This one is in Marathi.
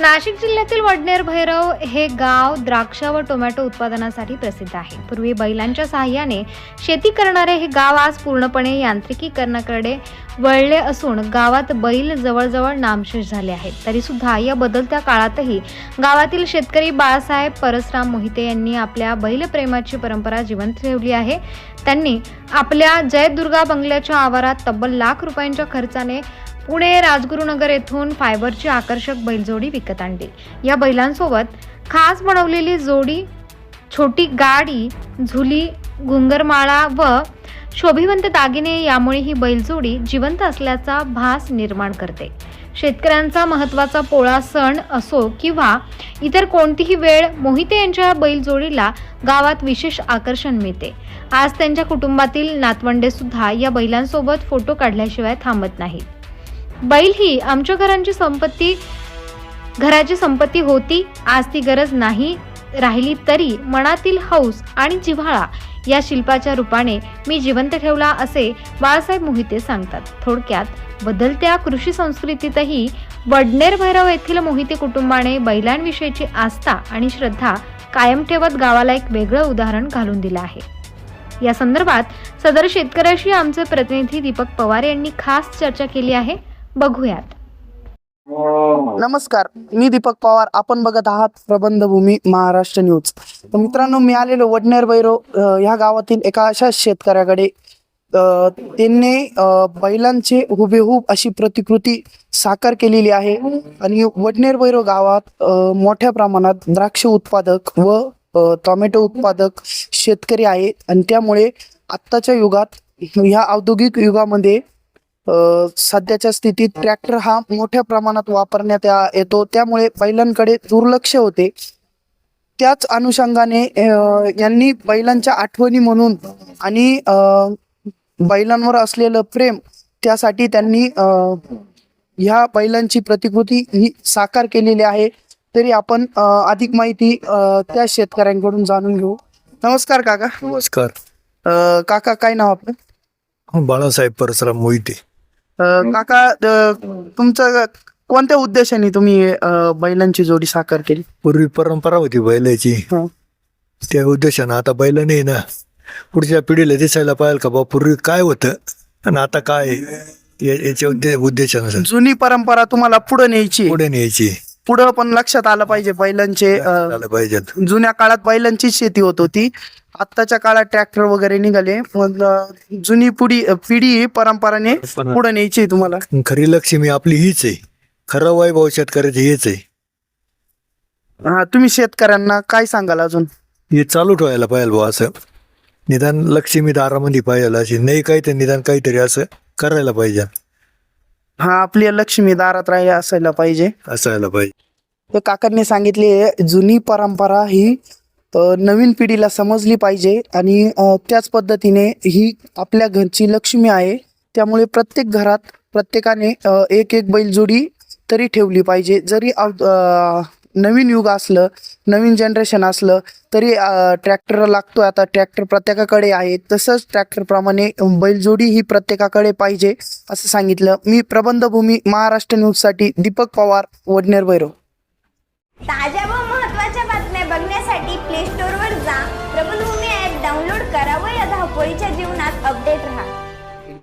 नाशिक जिल्ह्यातील वडनेर भैरव हे गाव द्राक्ष व टोमॅटो उत्पादनासाठी प्रसिद्ध आहे. पूर्वी बैलांच्या सहाय्याने शेती करणारे हे गाव आज पूर्णपणे यांत्रिकीकरणाकडे वळले असून गावात बैल जवळजवळ नामशेष झाले आहेत. तरी सुद्धा या बदलत्या काळातही गावातील शेतकरी बाळासाहेब परसराम मोहिते यांनी आपल्या बैलप्रेमाची परंपरा जिवंत ठेवली आहे. त्यांनी आपल्या जयदुर्गा बंगल्याच्या आवारात तब्बल लाख रुपयांच्या खर्चाने पुणे राजगुरुनगर येथून फायबरची आकर्षक बैलजोडी विकत आणली. या बैलांसोबत खास बनवलेली जोडी छोटी गाडी झुली घुंगरमाळा व शोभिवंत दागिने यामुळे ही बैलजोडी जिवंत असल्याचा भास निर्माण करते. शेतकऱ्यांचा महत्त्वाचा पोळा सण असो किंवा इतर कोणतीही वेळ मोहिते यांच्या बैलजोडीला गावात विशेष आकर्षण मिळते. आज त्यांच्या कुटुंबातील नातवंडे सुद्धा या बैलांसोबत फोटो काढल्याशिवाय थांबत नाहीत. बैल ही आमच्या घरांची संपत्ती घराची संपत्ती होती. आज ती गरज नाही राहिली तरी मनातील हौस आणि जिव्हाळा या शिल्पाच्या रूपाने मी जिवंत ठेवला असे बाळासाहेब मोहिते सांगतात. थोडक्यात बदलत्या कृषी संस्कृतीतही वडनेर भैरव येथील मोहिते कुटुंबाने बैलांविषयीची आस्था आणि श्रद्धा कायम ठेवत गावाला एक वेगळं उदाहरण घालून दिलं आहे. या संदर्भात सदर शेतकऱ्याशी आमचे प्रतिनिधी दीपक पवार यांनी खास चर्चा केली आहे. बघूयात. नमस्कार मी दीपक पवार. आपण बघत आहात प्रबंधभूमी महाराष्ट्र न्यूज. तर मित्रांनो मी आलेलो वडनेर बैरो ह्या गावातील एका अशा शेतकऱ्याकडे. त्यांनी बैलांचे हुबेहूब अशी प्रतिकृती साकार केलेली आहे. आणि वडनेर बैरो गावात मोठ्या प्रमाणात द्राक्ष उत्पादक व अ, टोमॅटो उत्पादक शेतकरी आहेत. आणि त्यामुळे आत्ताच्या युगात ह्या औद्योगिक युगामध्ये सध्याच्या स्थितीत ट्रॅक्टर हा मोठ्या प्रमाणात वापरण्यात येतो. त्यामुळे बैलांकडे दुर्लक्ष होते. त्याच अनुषंगाने यांनी बैलांच्या आठवणी म्हणून आणि बैलांवर असलेलं प्रेम त्यासाठी त्यांनी ह्या बैलांची प्रतिकृती ही साकार केलेली आहे. तरी आपण अधिक माहिती त्या शेतकऱ्यांकडून जाणून घेऊ. नमस्कार काका. नमस्कार. काका काय नाव आपलं? बाळासाहेब परसराम मोहिते. अ, काका अ, तुमचं कोणत्या उद्देशाने तुम्ही अ, बैलांची जोडी साकार केली? पूर्वी परंपरा होती बैलाची. हं. त्या उद्देशानं आता बैल नाही ना. पुढच्या पिढीला दिसायला पाहिजे का बा पूर्वी काय होतं आणि आता काय? आहे? या- याच्या उद्दे उद्देशानं जुनी परंपरा तुम्हाला पुढे न्यायची पुढे न्यायची पुढं पण लक्षात आलं पाहिजे बैलांचे अ, झालं पाहिजे. जुन्या काळात बैलांचीच शेती होत होती. आत्ताच्या काळात ट्रॅक्टर वगैरे निघाले मग अ, जुनी पुढी पिढी ही परंपराने पुढे न्यायची तुम्हाला. खरी लक्ष्मी आपली हीच आहे. खरं वैभव शेतकऱ्याचं हेच आहे. हा तुम्ही शेतकऱ्यांना काय सांगाल अजून? हे चालू ठेवायला पाहिजे बुवा असं. निदान लक्ष्मी दारामध्ये पाहिजे अशी नाही काही तर निदान काहीतरी असं करायला पाहिजे. हा आपली लक्ष्मी दारात राही असायला पाहिजे. असायला पाहिजे. तर काकांनी सांगितले जुनी परंपरा ही अ, नवीन पिढीला समजली पाहिजे आणि अ, त्याच पद्धतीने ही आपल्या घरची लक्ष्मी आहे. त्यामुळे प्रत्येक घरात प्रत्येकाने अ, एक एक बैलजोडी तरी ठेवली पाहिजे. जरी आव- अ, नवीन युग असलं नवीन जनरेशन असलं तरी ट्रॅक्टर लागतो आता ट्रॅक्टर प्रत्येकाकडे आहे. तसंच ट्रॅक्टरप्रमाणे बैलजोडी ही प्रत्येकाकडे पाहिजे असं सांगितलं. मी प्रबंधभूमी महाराष्ट्र न्यूजसाठी दीपक पवार वडनेर भैरव. ताज्या व महत्त्वाच्या बातम्या बघण्यासाठी प्ले स्टोअरवर जा. प्रबंधभूमी ॲप डाउनलोड करा व या धावपळीच्या जीवनात अपडेट